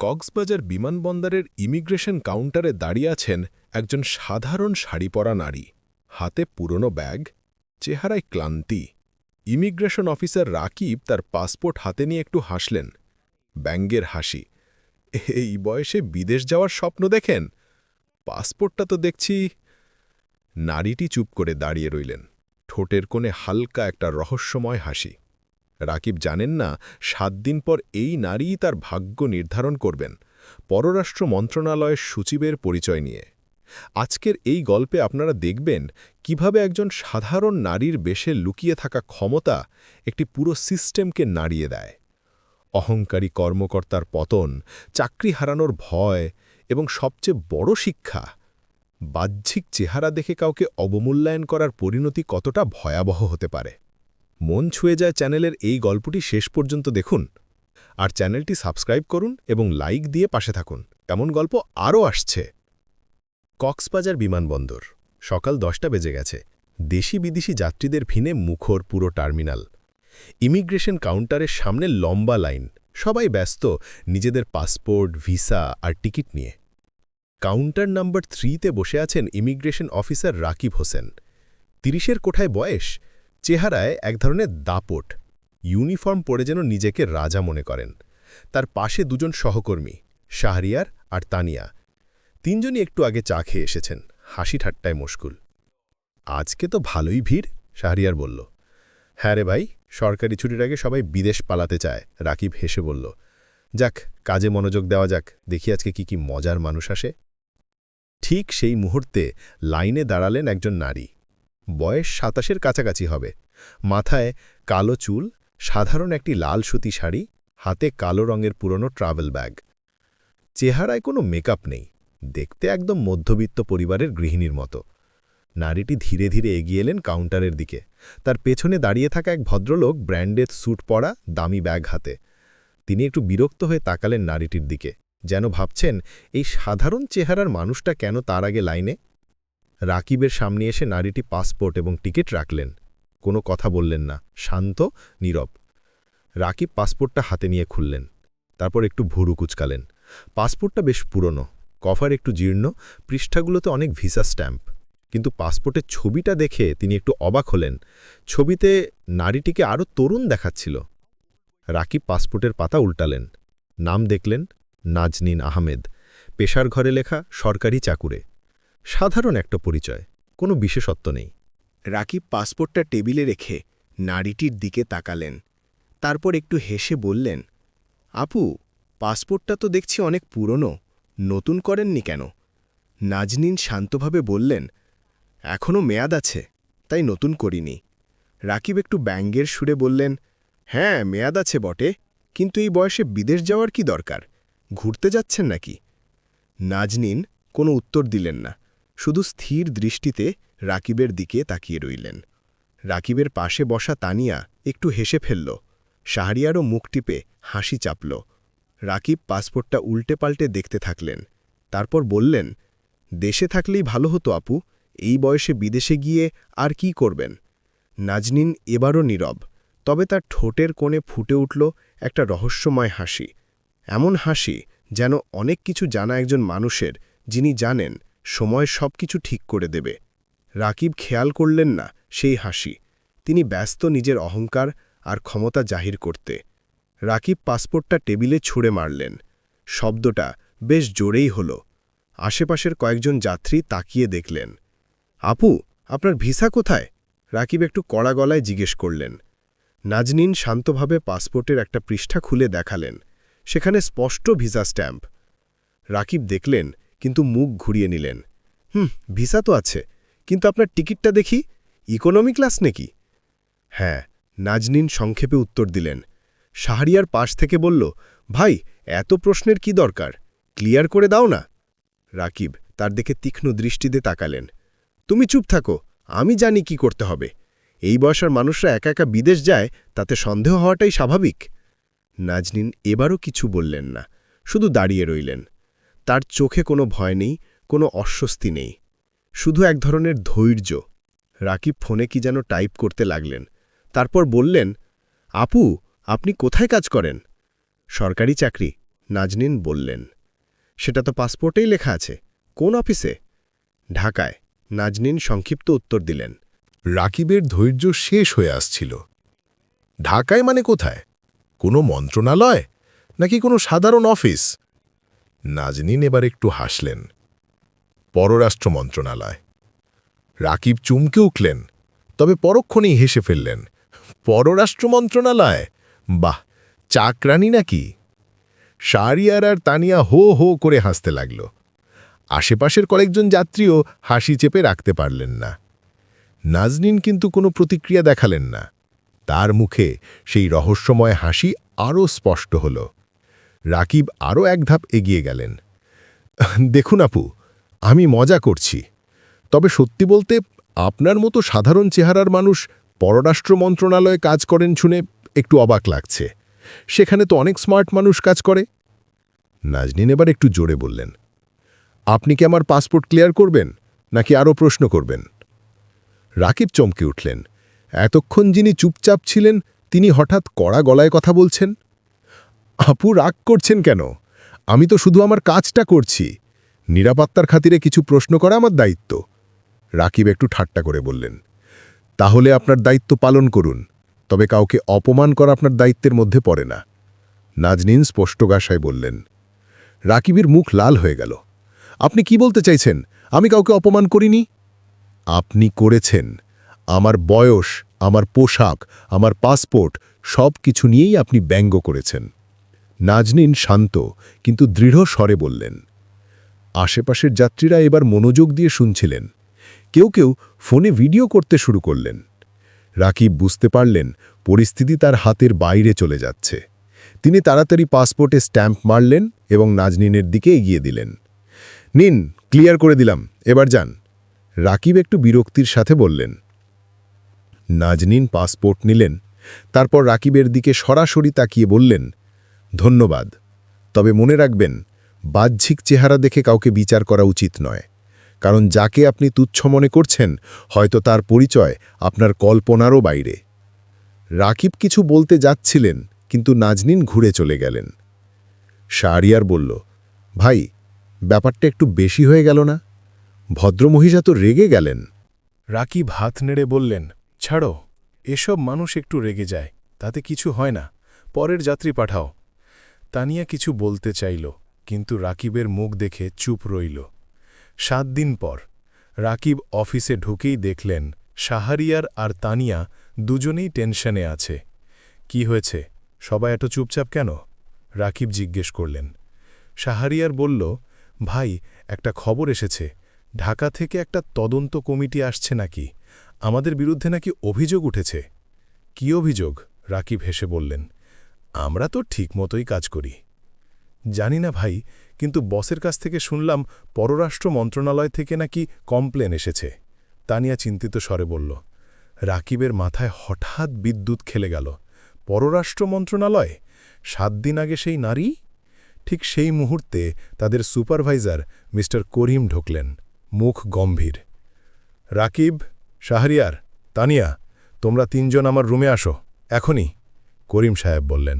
কক্সবাজার বিমানবন্দরের ইমিগ্রেশন কাউন্টারে দাঁড়িয়ে আছেন একজন সাধারণ শাড়ি পরা নারী। হাতে পুরনো ব্যাগ, চেহারায় ক্লান্তি। ইমিগ্রেশন অফিসার রাকিব তার পাসপোর্ট হাতে নিয়ে একটু হাসলেন। ব্যাঙ্গের হাসি। এই বয়সে বিদেশ যাওয়ার স্বপ্ন দেখেন? পাসপোর্টটা তো দেখছি। নারীটি চুপ করে দাঁড়িয়ে রইলেন। ঠোঁটের কোণে হালকা একটা রহস্যময় হাসি। রাকিব জানেন না, সাত দিন পর এই নারীই তার ভাগ্য নির্ধারণ করবেন। পররাষ্ট্র মন্ত্রণালয়ের সচিবের পরিচয় নিয়ে। আজকের এই গল্পে আপনারা দেখবেন কীভাবে একজন সাধারণ নারীর বেশে লুকিয়ে থাকা ক্ষমতা একটি পুরো সিস্টেমকে নাড়িয়ে দেয়। অহংকারী কর্মকর্তার পতন, চাকরি হারানোর ভয় এবং সবচেয়ে বড় শিক্ষা, বাহ্যিক চেহারা দেখে কাউকে অবমূল্যায়ন করার পরিণতি কতটা ভয়াবহ হতে পারে। মন ছুঁয়ে যায় চ্যানেলের এই গল্পটি শেষ পর্যন্ত দেখুন। আর চ্যানেলটি সাবস্ক্রাইব করুন এবং লাইক দিয়ে পাশে থাকুন। এমন গল্প আরও আসছে। কক্সবাজার বিমানবন্দর। সকাল দশটা বেজে গেছে। দেশি বিদেশি যাত্রীদের ভিনে মুখর পুরো টার্মিনাল। ইমিগ্রেশন কাউন্টারের সামনে লম্বা লাইন। সবাই ব্যস্ত নিজেদের পাসপোর্ট, ভিসা আর টিকিট নিয়ে। কাউন্টার নাম্বার থ্রিতে বসে আছেন ইমিগ্রেশন অফিসার রাকিব হোসেন। তিরিশের কোঠায় বয়স। চেহারায় এক ধরনের দাপট, ইউনিফর্ম পরে যেন নিজেকে রাজা মনে করেন। তার পাশে দুজন সহকর্মী, শাহরিয়ার আর তানিয়া। তিনজনই একটু আগে চা খেয়ে এসেছেন, হাসি ঠাট্টায় মুশকুল। আজকে তো ভালোই ভিড়, শাহরিয়ার বলল। হ্যাঁ রে ভাই, সরকারি ছুটির আগে সবাই বিদেশ পালাতে চায়, রাকিব হেসে বলল। যাক, কাজে মনোযোগ দেওয়া যাক, দেখি আজকে কি কি মজার মানুষ আসে। ঠিক সেই মুহূর্তে লাইনে দাঁড়ালেন একজন নারী। বয়স সাতাশের কাছাকাছি হবে। মাথায় কালো চুল, সাধারণ একটি লাল সুতি শাড়ি, হাতে কালো রঙের পুরনো ট্রাভেল ব্যাগ চেহারায় কোনো মেকআপ নেই, দেখতে একদম মধ্যবিত্ত পরিবারের গৃহিণীর মতো। নারীটি ধীরে ধীরে এগিয়ে এলেন কাউন্টারের দিকে। তার পেছনে দাঁড়িয়ে থাকা এক ভদ্রলোক ব্র্যান্ডেড স্যুট পরা দামি ব্যাগ হাতে। তিনি একটু বিরক্ত হয়ে তাকালেন নারীটির দিকে, যেন ভাবছেন, এই সাধারণ চেহারার মানুষটা কেন তার আগে লাইনে? রাকিবের সামনে এসে নারীটি পাসপোর্ট এবং টিকিট রাখলেন। কোনো কথা বললেন না। শান্ত, নীরব। রাকিব পাসপোর্টটা হাতে নিয়ে খুললেন। তারপর একটু ভুরু কুচকালেন। পাসপোর্টটা বেশ পুরনো। কভার একটু জীর্ণ। পৃষ্ঠাগুলোতে অনেক ভিসা স্ট্যাম্প। কিন্তু পাসপোর্টের ছবিটা দেখে তিনি একটু অবাক হলেন। ছবিতে নারীটিকে আরও তরুণ দেখাচ্ছিল। রাকিব পাসপোর্টের পাতা উল্টালেন। নাম দেখলেন নাজনিন আহমেদ। পেশার ঘরে লেখা সরকারি চাকুরে। সাধারণ একটা পরিচয়, কোনো বিশেষত্ব নেই। রাকিব পাসপোর্টটা টেবিলে রেখে নারীটির দিকে তাকালেন, তারপর একটু হেসে বললেন, আপু, পাসপোর্টটা তো দেখছি অনেক পুরনো, নতুন করেননি কেন? নাজনিন শান্তভাবে বললেন এখনও মেয়াদ আছে, তাই নতুন করিনি। রাকিব একটু ব্যাঙ্গের সুরে বললেন হ্যাঁ মেয়াদ আছে বটে, কিন্তু এই বয়সে বিদেশ যাওয়ার কি দরকার? ঘুরতে যাচ্ছেন নাকি? নাজনিন কোনো উত্তর দিলেন না। শুধু স্থির দৃষ্টিতে রাকিবের দিকে তাকিয়ে রইলেন। রাকিবের পাশে বসা তানিয়া একটু হেসে ফেলল। শাহরিয়ারও মুখ টিপে হাসি চাপল। রাকিব পাসপোর্টটা উল্টে পাল্টে দেখতে থাকলেন। তারপর বললেন, দেশে থাকলেই ভালো হতো, আপু। এই বয়সে বিদেশে গিয়ে আর কি করবেন? নাজনিন এবারও নীরব, তবে তার ঠোঁটের কোণে ফুটে উঠল একটা রহস্যময় হাসি। এমন হাসি যেন অনেক কিছু জানা একজন মানুষের যিনি জানেন সময় সব কিছু ঠিক করে দেবে। রাকিব খেয়াল করলেন না সেই হাসি। তিনি ব্যস্ত নিজের অহংকার আর ক্ষমতা জাহির করতে। রাকিব পাসপোর্টটা টেবিলে ছুঁড়ে মারলেন। শব্দটা বেশ জোরেই হল। আশেপাশের কয়েকজন যাত্রী তাকিয়ে দেখলেন। আপু, আপনার ভিসা কোথায়? রাকিব একটু কড়া গলায় জিজ্ঞেস করলেন। নাজনিন শান্তভাবে পাসপোর্টের একটা পৃষ্ঠা খুলে দেখালেন। সেখানে স্পষ্ট ভিসা স্ট্যাম্প। রাকিব দেখলেন কিন্তু মুখ ঘুরিয়ে নিলেন। হুম, ভিসা তো আছে, কিন্তু আপনার টিকিটটা দেখি, ইকোনমি ক্লাস নাকি? হ্যাঁ নাজনিন সংক্ষেপে উত্তর দিলেন। শাহরিয়ার পাশ থেকে বলল, ভাই, এত প্রশ্নের কি দরকার? ক্লিয়ার করে দাও না? রাকিব তার দিকে তীক্ষ্ণ দৃষ্টিতে তাকালেন। তুমি চুপ থাকো, আমি জানি কি করতে হবে। এই বয়সের মানুষরা একা একা বিদেশ যায়, তাতে সন্দেহ হওয়াটাই স্বাভাবিক। নাজনিন এবারও কিছু বললেন না, শুধু দাঁড়িয়ে রইলেন। তার চোখে কোনো ভয় নেই, কোনো অস্বস্তি নেই। শুধু এক ধরনের ধৈর্য। রাকিব ফোনে কি যেন টাইপ করতে লাগলেন। তারপর বললেন, আপু, আপনি কোথায় কাজ করেন? সরকারি চাকরি, নাজনীন বললেন। সেটা তো পাসপোর্টেই লেখা আছে। কোন অফিসে? ঢাকায়। নাজনীন সংক্ষিপ্ত উত্তর দিলেন। রাকিবের ধৈর্য শেষ হয়ে আসছিল। ঢাকায় মানে কোথায়? কোনো মন্ত্রণালয়? নাকি কোনো সাধারণ অফিস? নাজনীন এবার একটু হাসলেন। পররাষ্ট্র মন্ত্রণালয়। রাকিব চুমকে উঠলেন, তবে পরক্ষণেই হেসে ফেললেন, পররাষ্ট্র মন্ত্রণালয়? বাহ, চাকরানি নাকি? শারিয়ার আর তানিয়া হো হো করে হাসতে লাগল। আশেপাশের কয়েকজন যাত্রীও হাসি চেপে রাখতে পারলেন না। নাজনীন কিন্তু কোনো প্রতিক্রিয়া দেখালেন না। তার মুখে সেই রহস্যময় হাসি আরও স্পষ্ট হল। রাকিব আরও এক ধাপ এগিয়ে গেলেন। দেখুন আপু, আমি মজা করছি। তবে সত্যি বলতে আপনার মতো সাধারণ চেহারার মানুষ পররাষ্ট্র মন্ত্রণালয়ে কাজ করেন শুনে একটু অবাক লাগছে। সেখানে তো অনেক স্মার্ট মানুষ কাজ করে। নাজনীন এবার একটু জোরে বললেন, আপনি কি আমার পাসপোর্ট ক্লিয়ার করবেন, নাকি আরও প্রশ্ন করবেন? রাকিব চমকে উঠলেন, এতক্ষণ যিনি চুপচাপ ছিলেন, তিনি হঠাৎ কড়া গলায় কথা বলছেন? আপু রাগ করছেন কেন? আমি তো শুধু আমার কাজটা করছি। নিরাপত্তার খাতিরে কিছু প্রশ্ন করা আমার দায়িত্ব। রাকিব একটু ঠাট্টা করে বললেন, তাহলে আপনার দায়িত্ব পালন করুন, তবে কাউকে অপমান করা আপনার দায়িত্বের মধ্যে পড়ে না। নাজনীন স্পষ্ট গাসায় বললেন, রাকিবের মুখ লাল হয়ে গেল। আপনি কি বলতে চাইছেন? আমি কাউকে অপমান করিনি? আপনি করেছেন। আমার বয়স, আমার পোশাক, আমার পাসপোর্ট সব কিছু নিয়েই আপনি ব্যঙ্গ করেছেন। নাজনীন শান্ত, কিন্তু দৃঢ় স্বরে বললেন, আশেপাশের যাত্রীরা এবার মনোযোগ দিয়ে শুনছিলেন। কেউ কেউ ফোনে ভিডিও করতে শুরু করলেন। রাকিব বুঝতে পারলেন পরিস্থিতি তার হাতের বাইরে চলে যাচ্ছে। তিনি তাড়াতাড়ি পাসপোর্টে স্ট্যাম্প মারলেন এবং নাজনীনের দিকে এগিয়ে দিলেন। নিন, ক্লিয়ার করে দিলাম, এবার যান। রাকিব একটু বিরক্তির সাথে বললেন। নাজনীন পাসপোর্ট নিলেন। তারপর রাকিবের দিকে সরাসরি তাকিয়ে বললেন ধন্যবাদ। তবে মনে রাখবেন, বাহ্যিক চেহারা দেখে কাউকে বিচার করা উচিত নয়। কারণ যাকে আপনি তুচ্ছ মনে করছেন, হয়তো তার পরিচয় আপনার কল্পনারও বাইরে। রাকিব কিছু বলতে যাচ্ছিলেন, কিন্তু নাজনিন ঘুরে চলে গেলেন। শাহরিয়ার বলল, ভাই, ব্যাপারটা একটু বেশি হয়ে গেল না? ভদ্রমহিষা তো রেগে গেলেন। রাকিব হাত নেড়ে বললেন, ছাড়ো, এসব মানুষ একটু রেগে যায়, তাতে কিছু হয় না। পরের যাত্রী পাঠাও। তানিয়া কিছু বলতে চাইল, কিন্তু রাকিবের মুখ দেখে চুপ রইল। সাত দিন পর, রাকিব অফিসে ঢুকেই দেখলেন সাহারিয়ার আর তানিয়া দুজনেই টেনশনে আছে। কি হয়েছে? সবাই এত চুপচাপ কেন? রাকিব জিজ্ঞেস করলেন। সাহারিয়ার বলল, ভাই, একটা খবর এসেছে। ঢাকা থেকে একটা তদন্ত কমিটি আসছে নাকি? আমাদের বিরুদ্ধে নাকি অভিযোগ উঠেছে? কি অভিযোগ? রাকিব হেসে বললেন। আমরা তো ঠিকমতোই কাজ করি। জানি না ভাই, কিন্তু বসের কাছ থেকে শুনলাম পররাষ্ট্র মন্ত্রণালয় থেকে নাকি কমপ্লেন এসেছে। তানিয়া চিন্তিত স্বরে বলল, রাকিবের মাথায় হঠাৎ বিদ্যুৎ খেলে গেল। পররাষ্ট্র মন্ত্রণালয়? সাত দিন আগে সেই নারী? ঠিক সেই মুহূর্তে তাদের সুপারভাইজার মিস্টার করিম ঢুকলেন, মুখ গম্ভীর। রাকিব, শাহরিয়ার, তানিয়া, তোমরা তিনজন আমার রুমে আসো, এখনই। করিম সাহেব বললেন,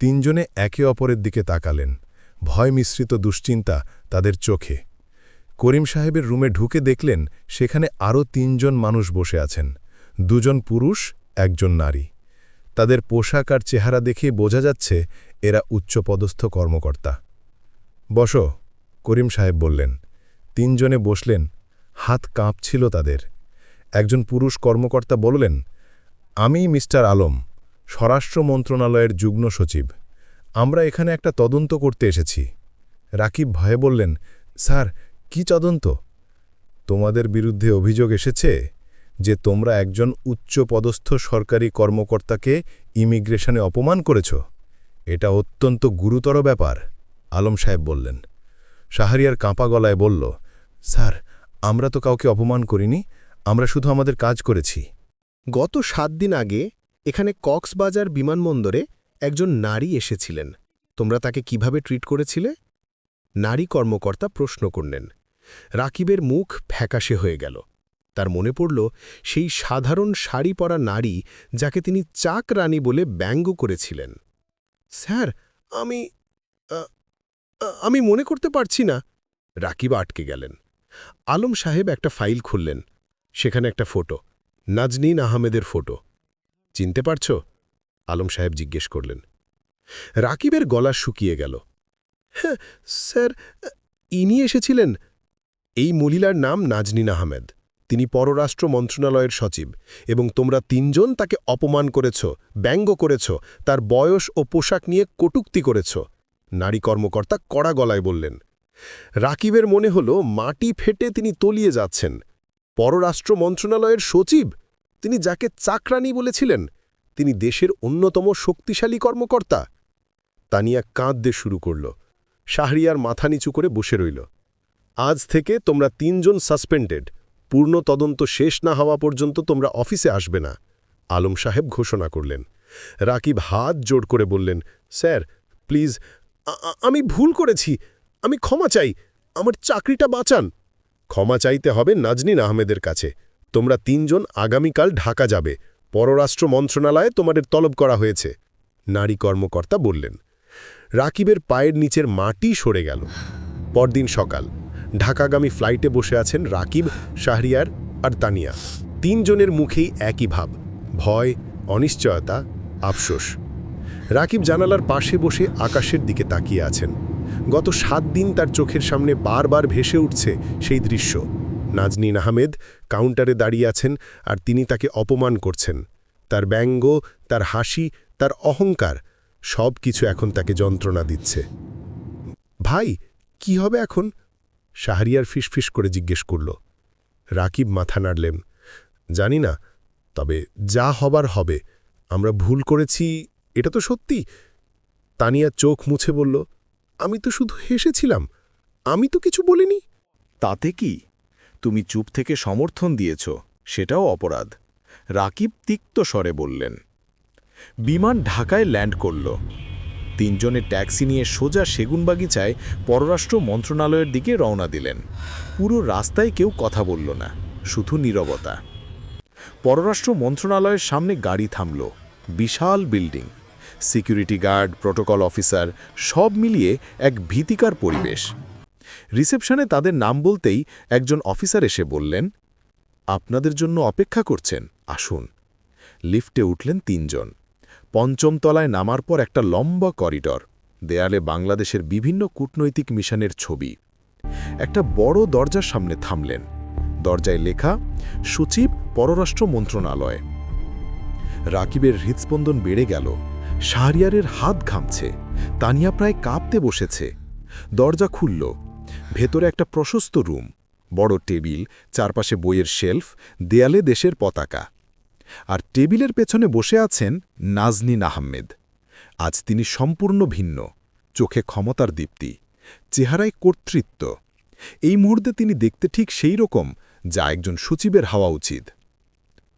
তিনজনে একে অপরের দিকে তাকালেন। ভয় মিশ্রিত দুশ্চিন্তা তাদের চোখে। করিম সাহেবের রুমে ঢুকে দেখলেন সেখানে আরও তিনজন মানুষ বসে আছেন। দুজন পুরুষ, একজন নারী। তাদের পোশাক আর চেহারা দেখে বোঝা যাচ্ছে এরা উচ্চপদস্থ কর্মকর্তা। বসো, করিম সাহেব বললেন। তিনজনে বসলেন। হাত কাঁপছিল তাদের। একজন পুরুষ কর্মকর্তা বললেন আমি মিস্টার আলম। স্বরাষ্ট্র মন্ত্রণালয়ের যুগ্ম সচিব, আমরা এখানে একটা তদন্ত করতে এসেছি। রাকিব ভয়ে বললেন, স্যার, কি তদন্ত? তোমাদের বিরুদ্ধে অভিযোগ এসেছে যে তোমরা একজন উচ্চপদস্থ সরকারি কর্মকর্তাকে ইমিগ্রেশনে অপমান করেছ। এটা অত্যন্ত গুরুতর ব্যাপার, আলম সাহেব বললেন। শাহরিয়ার কাঁপা গলায় বলল, স্যার, আমরা তো কাউকে অপমান করিনি, আমরা শুধু আমাদের কাজ করেছি। গত সাত দিন আগে এখানে কক্সবাজার বিমানবন্দরে একজন নারী এসেছিলেন। তোমরা তাকে কীভাবে ট্রিট করেছিলে? নারী কর্মকর্তা প্রশ্ন করলেন। রাকিবের মুখ ফ্যাকাশে হয়ে গেল। তার মনে পড়ল, সেই সাধারণ শাড়ি পরা নারী যাকে তিনি চাক রানী বলে ব্যঙ্গ করেছিলেন। স্যার, আমি আমি মনে করতে পারছি না। রাকিব আটকে গেলেন। আলম সাহেব একটা ফাইল খুললেন। সেখানে একটা ফটো। নাজনীন আহমেদের ফটো। চিনতে পারছ? আলম সাহেব জিজ্ঞেস করলেন। রাকিবের গলা শুকিয়ে গেল। হ্যাঁ স্যার, ইনি এসেছিলেন। এই মলিলার নাম নাজনীন আহমেদ। তিনি পররাষ্ট্র মন্ত্রণালয়ের সচিব এবং তোমরা তিনজন তাকে অপমান করেছ, ব্যঙ্গ করেছ, তার বয়স ও পোশাক নিয়ে কটুক্তি করেছ। নারী কর্মকর্তা কড়া গলায় বললেন, রাকিবের মনে হল মাটি ফেটে তিনি তলিয়ে যাচ্ছেন। পররাষ্ট্র মন্ত্রণালয়ের সচিব তিনি যাকে চাকরানি বলেছিলেন, তিনি দেশের অন্যতম শক্তিশালী কর্মকর্তা। তানিয়া কাঁদতে শুরু করল। শাহরিয়ার মাথা নিচু করে বসে রইল। আজ থেকে তোমরা তিনজন সাসপেন্ডেড। পূর্ণ তদন্ত শেষ না হওয়া পর্যন্ত তোমরা অফিসে আসবে না, আলম সাহেব ঘোষণা করলেন। রাকিব হাত জোর করে বললেন, স্যার, প্লিজ আমি ভুল করেছি। আমি ক্ষমা চাই। আমার চাকরিটা বাঁচান। ক্ষমা চাইতে হবে নাজনীন আহমেদের কাছে। তোমরা তিনজন আগামীকাল ঢাকা যাবে। পররাষ্ট্র মন্ত্রণালয়ে তোমাদের তলব করা হয়েছে। নারী কর্মকর্তা বললেন, রাকিবের পায়ের নিচের মাটি সরে গেল। পরদিন সকাল, ঢাকাগামী ফ্লাইটে বসে আছেন রাকিব, শাহরিয়ার আর তানিয়া। তিনজনের মুখেই একই ভাব, ভয়, অনিশ্চয়তা, আফসোস। রাকিব জানালার পাশে বসে আকাশের দিকে তাকিয়ে আছেন। গত সাত দিন তার চোখের সামনে বারবার ভেসে উঠছে সেই দৃশ্য। নাজনীন আহমেদ কাউন্টারে দাঁড়িয়ে আছেন আর তিনি তাকে অপমান করছেন। তার ব্যঙ্গ, তার হাসি, তার অহংকার, সব কিছু এখন তাকে যন্ত্রণা দিচ্ছে। ভাই, কি হবে এখন? শাহরিয়ার ফিসফিস করে জিজ্ঞেস করল। রাকিব মাথা নাড়লেন। জানি না, তবে যা হবার হবে। আমরা ভুল করেছি, এটা তো সত্যি। তানিয়া চোখ মুছে বলল, আমি তো শুধু হেসেছিলাম, আমি তো কিছু বলিনি। তাতে কি? তুমি চুপ থেকে সমর্থন দিয়েছ, সেটাও অপরাধ। রাকিব তিক্ত স্বরে বললেন, বিমান ঢাকায় ল্যান্ড করল। তিনজনের ট্যাক্সি নিয়ে সোজা সেগুনবাগিচায় পররাষ্ট্র মন্ত্রণালয়ের দিকে রওনা দিলেন। পুরো রাস্তায় কেউ কথা বলল না, শুধু নীরবতা। পররাষ্ট্র মন্ত্রণালয়ের সামনে গাড়ি থামল, বিশাল building. Security guard, protocol officer, সব মিলিয়ে এক ভীতিকার পরিবেশ। রিসেপশনে তাদের নাম বলতেই একজন অফিসার এসে বললেন, আপনাদের জন্য অপেক্ষা করছেন, আসুন। লিফটে উঠলেন তিনজন। পঞ্চম তলায় নামার পর একটা লম্বা করিডর, দেয়ালে বাংলাদেশের বিভিন্ন কূটনৈতিক মিশনের ছবি। একটা বড় দরজার সামনে থামলেন। দরজায় লেখা, সচিব পররাষ্ট্র মন্ত্রণালয়। রাকিবের হৃদস্পন্দন বেড়ে গেল। শাহরিয়ারের হাত ঘামছে। তানিয়া প্রায় কাঁপতে বসেছে। দরজা খুলল। ভেতরে একটা প্রশস্ত রুম, বড় টেবিল, চারপাশে বইয়ের শেলফ, দেয়ালে দেশের পতাকা। আর টেবিলের পেছনে বসে আছেন নাজনীন আহমেদ। আজ তিনি সম্পূর্ণ ভিন্ন, চোখে ক্ষমতার দীপ্তি, চেহারায় কর্তৃত্ব। এই মুহূর্তে তিনি দেখতে ঠিক সেই রকম যা একজন সচিবের হওয়া উচিত।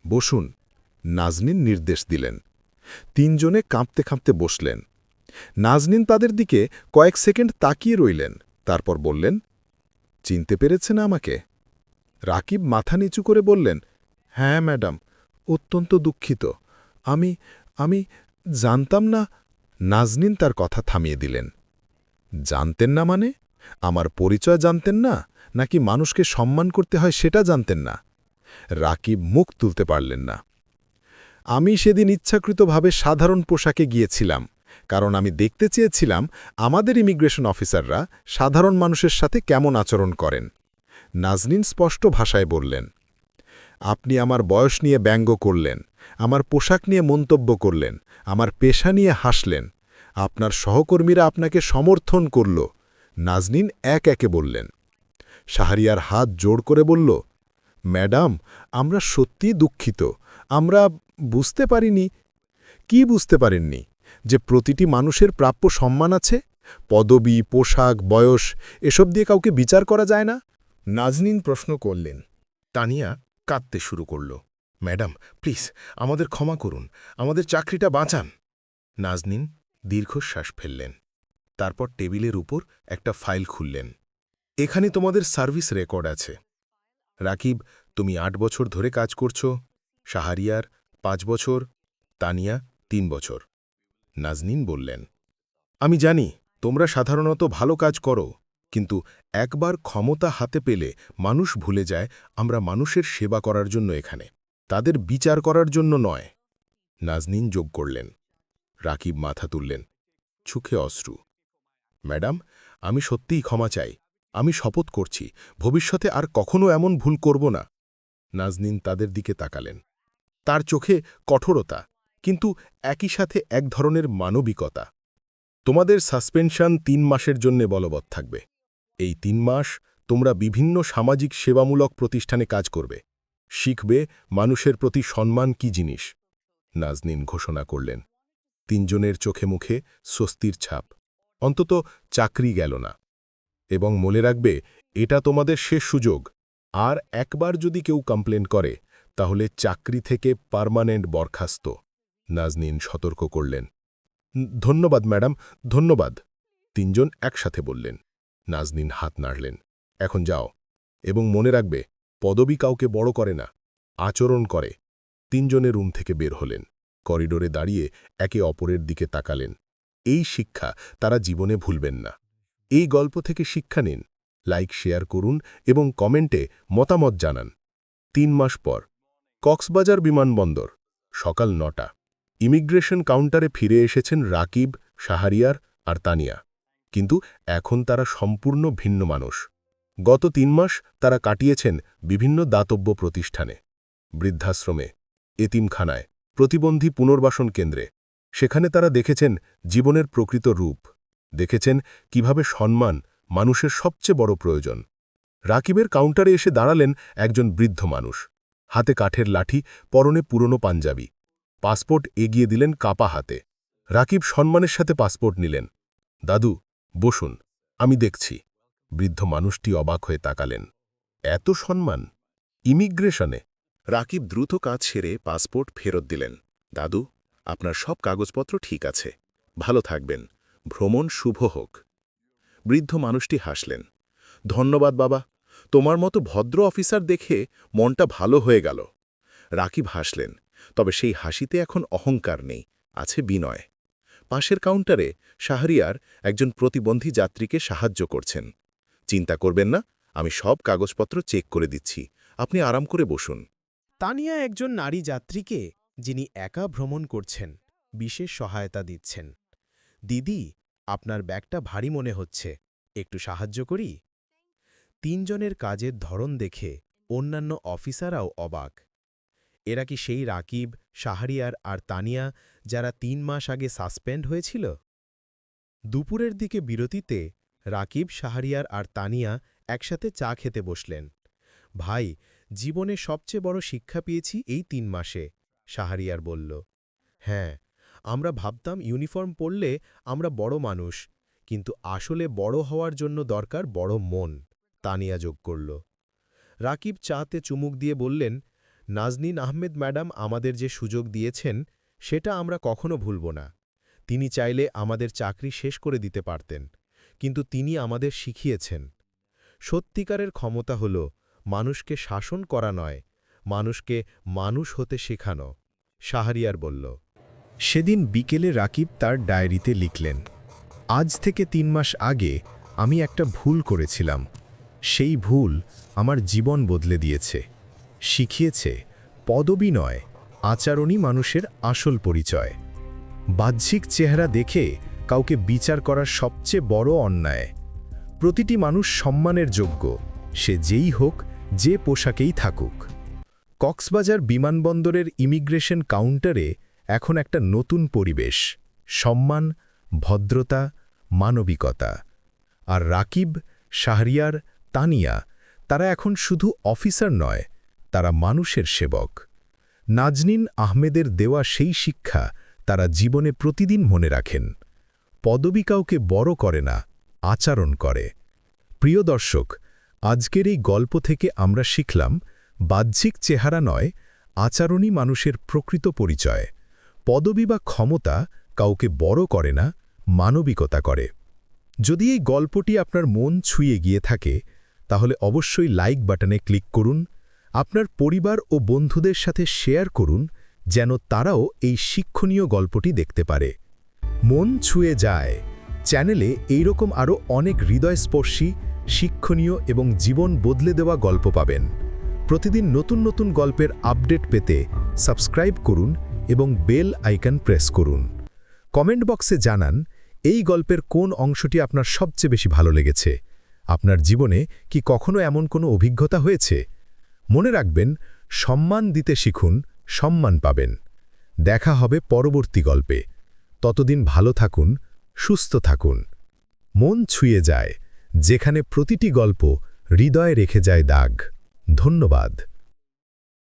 বসুন, নাজনীন নির্দেশ দিলেন। তিনজনে কাঁপতে কাঁপতে বসলেন। নাজনীন তাদের দিকে কয়েক সেকেন্ড তাকিয়ে রইলেন। তারপর বললেন, চিনতে পেরেছেন আমাকে? রাকিব মাথা নিচু করে বললেন হ্যাঁ ম্যাডাম, অত্যন্ত দুঃখিত। আমি আমি জানতাম না। নাজনীন তার কথা থামিয়ে দিলেন। জানতেন না মানে? আমার পরিচয় জানতেন না? নাকি মানুষকে সম্মান করতে হয় সেটা জানতেন না? রাকিব মুখ তুলতে পারলেন না। আমি সেদিন ইচ্ছাকৃতভাবে সাধারণ পোশাকে গিয়েছিলাম। কারণ আমি দেখতে চেয়েছিলাম আমাদের ইমিগ্রেশন অফিসাররা সাধারণ মানুষের সাথে কেমন আচরণ করেন। নাজনীন স্পষ্ট ভাষায় বললেন, আপনি আমার বয়স নিয়ে ব্যঙ্গ করলেন, আমার পোশাক নিয়ে মন্তব্য করলেন, আমার পেশা নিয়ে হাসলেন, আপনার সহকর্মীরা আপনাকে সমর্থন করল। নাজনীন এক একে বললেন। শাহরিয়ার হাত জোড় করে বলল, ম্যাডাম, আমরা সত্যি দুঃখিত, আমরা বুঝতে পারিনি। কি বুঝতে পারেননি? যে প্রতিটি মানুষের প্রাপ্য সম্মান আছে, পদবি, পোশাক, বয়স, এসব দিয়ে কাউকে বিচার করা যায় না? নাজনীন প্রশ্ন করলেন। তানিয়া কাঁদতে শুরু করল। ম্যাডাম, প্লিজ, আমাদের ক্ষমা করুন। আমাদের চাকরিটা বাঁচান। নাজনীন দীর্ঘশ্বাস ফেললেন। তারপর টেবিলের উপর একটা ফাইল খুললেন। এখানে তোমাদের সার্ভিস রেকর্ড আছে। রাকিব, তুমি আট বছর ধরে কাজ করছ। শাহারিয়ার, পাঁচ বছর। তানিয়া, তিন বছর। নাজনীন বললেন, আমি জানি, তোমরা সাধারণত ভালো কাজ করো, কিন্তু একবার ক্ষমতা হাতে পেলে মানুষ ভুলে যায় আমরা মানুষের সেবা করার জন্য এখানে, তাদের বিচার করার জন্য নয়। নাজনীন যোগ করলেন। রাকিব মাথা তুললেন, চোখে অশ্রু। ম্যাডাম, আমি সত্যিই ক্ষমা চাই, আমি শপথ করছি, ভবিষ্যতে আর কখনো এমন ভুল করব না। নাজনীন তাদের দিকে তাকালেন, তার চোখে কঠোরতা কিন্তু একই সাথে এক ধরনের মানবিকতা। তোমাদের সাসপেনশন তিন মাসের জন্য বলবৎ থাকবে। এই তিন মাস তোমরা বিভিন্ন সামাজিক সেবামূলক প্রতিষ্ঠানে কাজ করবে। শিখবে মানুষের প্রতি সম্মান কি জিনিস। নাজনীন ঘোষণা করলেন। তিনজনের চোখে মুখে স্বস্তির ছাপ। অন্তত চাকরি গেল না। এবং মনে রাখবে, এটা তোমাদের শেষ সুযোগ। আর একবার যদি কেউ কমপ্লেন করে, তাহলে চাকরি থেকে পার্মানেন্ট বরখাস্ত। নাজনীন সতর্ক করলেন। ধন্যবাদ, ম্যাডাম, ধন্যবাদ। তিনজন একসাথে বললেন। নাজনীন হাত নাড়লেন। এখন যাও এবং মনে রাখবে, পদবি কাউকে বড় করে না, আচরণ করে। তিনজনে রুম থেকে বের হলেন। করিডোরে দাঁড়িয়ে একে অপরের দিকে তাকালেন। এই শিক্ষা তারা জীবনে ভুলবেন না। এই গল্প থেকে শিক্ষা নিন, লাইক, শেয়ার করুন এবং কমেন্টে মতামত জানান। তিন মাস পর, কক্সবাজার বিমানবন্দর, সকাল নটা। ইমিগ্রেশন কাউন্টারে ফিরে এসেছেন রাকিব, শাহারিয়ার আর তানিয়া। কিন্তু এখন তারা সম্পূর্ণ ভিন্ন মানুষ। গত তিন মাস তারা কাটিয়েছেন বিভিন্ন দাতব্য প্রতিষ্ঠানে। বৃদ্ধাশ্রমে, এতিমখানায়, প্রতিবন্ধী পুনর্বাসন কেন্দ্রে। সেখানে তারা দেখেছেন জীবনের প্রকৃত রূপ। দেখেছেন কীভাবে সম্মান মানুষের সবচেয়ে বড় প্রয়োজন। রাকিবের কাউন্টারে এসে দাঁড়ালেন একজন বৃদ্ধ মানুষ। হাতে কাঠের লাঠি, পরনে পুরনো পাঞ্জাবি। পাসপোর্ট এগিয়ে দিলেন কাপা হাতে। রাকিব সম্মানের সাথে পাসপোর্ট নিলেন। দাদু, বসুন, আমি দেখছি। বৃদ্ধ মানুষটি অবাক হয়ে তাকালেন। এত সম্মান? ইমিগ্রেশনে? রাকিব দ্রুত কাজ সেরে পাসপোর্ট ফেরত দিলেন। দাদু, আপনার সব কাগজপত্র ঠিক আছে। ভালো থাকবেন। ভ্রমণ শুভ হোক। বৃদ্ধ মানুষটি হাসলেন। ধন্যবাদ, বাবা। তোমার মতো ভদ্র অফিসার দেখে মনটা ভালো হয়ে গেল। রাকিব হাসলেন। তবে সেই হাসিতে এখন অহংকার নেই, আছে বিনয়। পাশের কাউন্টারে শাহরিয়ার একজন প্রতিবন্ধী যাত্রীকে সাহায্য করছেন। চিন্তা করবেন না, আমি সব কাগজপত্র চেক করে দিচ্ছি, আপনি আরাম করে বসুন। তানিয়া একজন নারী যাত্রীকে, যিনি একা ভ্রমণ করছেন, বিশেষ সহায়তা দিচ্ছেন। দিদি, আপনার ব্যাগটা ভারী মনে হচ্ছে, একটু সাহায্য করি? তিনজনের কাজের ধরন দেখে অন্যান্য অফিসাররাও অবাক। এরা কি সেই রাকিব, শাহরিয়ার আর তানিয়া যারা তিন মাস আগে সাসপেন্ড হয়েছিল? দুপুরের দিকে বিরতিতে রাকিব, শাহরিয়ার আর তানিয়া একসাথে চা খেতে বসলেন। ভাই, জীবনে সবচেয়ে বড় শিক্ষা পেয়েছি এই তিন মাসে, শাহরিয়ার বলল। হ্যাঁ আমরা ভাবতাম ইউনিফর্ম পরলে আমরা বড় মানুষ, কিন্তু আসলে বড় হওয়ার জন্য দরকার বড় মন, তানিয়া যোগ করল। রাকিব চাতে চুমুক দিয়ে বললেন নাজনীন আহমেদ ম্যাডাম আমাদের যে সুযোগ দিয়েছেন, সেটা আমরা কখনো ভুলব না। তিনি চাইলে আমাদের চাকরি শেষ করে দিতে পারতেন, কিন্তু তিনি আমাদের শিখিয়েছেন। সত্যিকারের ক্ষমতা হল, মানুষকে শাসন করা নয়, মানুষকে মানুষ হতে শেখানো, শাহরিয়ার বলল। সেদিন বিকেলে রাকিব তার ডায়েরিতে লিখলেন, আজ থেকে তিন মাস আগে আমি একটা ভুল করেছিলাম, সেই ভুল আমার জীবন বদলে দিয়েছে। শিখিয়েছে পদবি নয় আচরণই মানুষের আসল পরিচয়। বাহ্যিক চেহারা দেখে কাউকে বিচার করার সবচেয়ে বড় অন্যায়। প্রতিটি মানুষ সম্মানের যোগ্য, সে যেই হোক, যে পোশাকেই থাকুক। কক্সবাজার বিমানবন্দরের ইমিগ্রেশন কাউন্টারে এখন একটা নতুন পরিবেশ, সম্মান, ভদ্রতা, মানবিকতা। আর রাকিব, শাহরিয়ার, তানিয়া, তারা এখন শুধু অফিসার নয় তারা মানুষের সেবক। নাজনীন আহমেদের দেওয়া সেই শিক্ষা তারা জীবনে প্রতিদিন মনে রাখেন। পদবি কাউকে বড় করে না, আচরণ করে। প্রিয় দর্শক, আজকের এই গল্প থেকে আমরা শিখলাম, বাহ্যিক চেহারা নয়, আচরণই মানুষের প্রকৃত পরিচয়। পদবি বা ক্ষমতা কাউকে বড় করে না, মানবিকতা করে। যদি এই গল্পটি আপনার মন ছুঁয়ে গিয়ে থাকে, তাহলে অবশ্যই লাইক বাটনে ক্লিক করুন আপনার পরিবার ও বন্ধুদের সাথে শেয়ার করুন, যেন তারাও এই শিক্ষণীয় গল্পটি দেখতে পারে। মন ছুঁয়ে যায়। চ্যানেলে এইরকম আরও অনেক হৃদয়স্পর্শী, শিক্ষণীয় এবং জীবন বদলে দেওয়া গল্প পাবেন। প্রতিদিন নতুন নতুন গল্পের আপডেট পেতে সাবস্ক্রাইব করুন এবং বেল আইকন প্রেস করুন। কমেন্ট বক্সে জানান, এই গল্পের কোন অংশটি আপনার সবচেয়ে বেশি ভালো লেগেছে? আপনার জীবনে কি কখনো এমন কোনো অভিজ্ঞতা হয়েছে? মনে রাখবেন, সম্মান দিতে শিখুন, সম্মান পাবেন। দেখা হবে পরবর্তী গল্পে। ততদিন ভালো থাকুন, সুস্থ থাকুন। মন ছুঁয়ে যায়, যেখানে প্রতিটি গল্প হৃদয়ে রেখে যায় দাগ। ধন্যবাদ।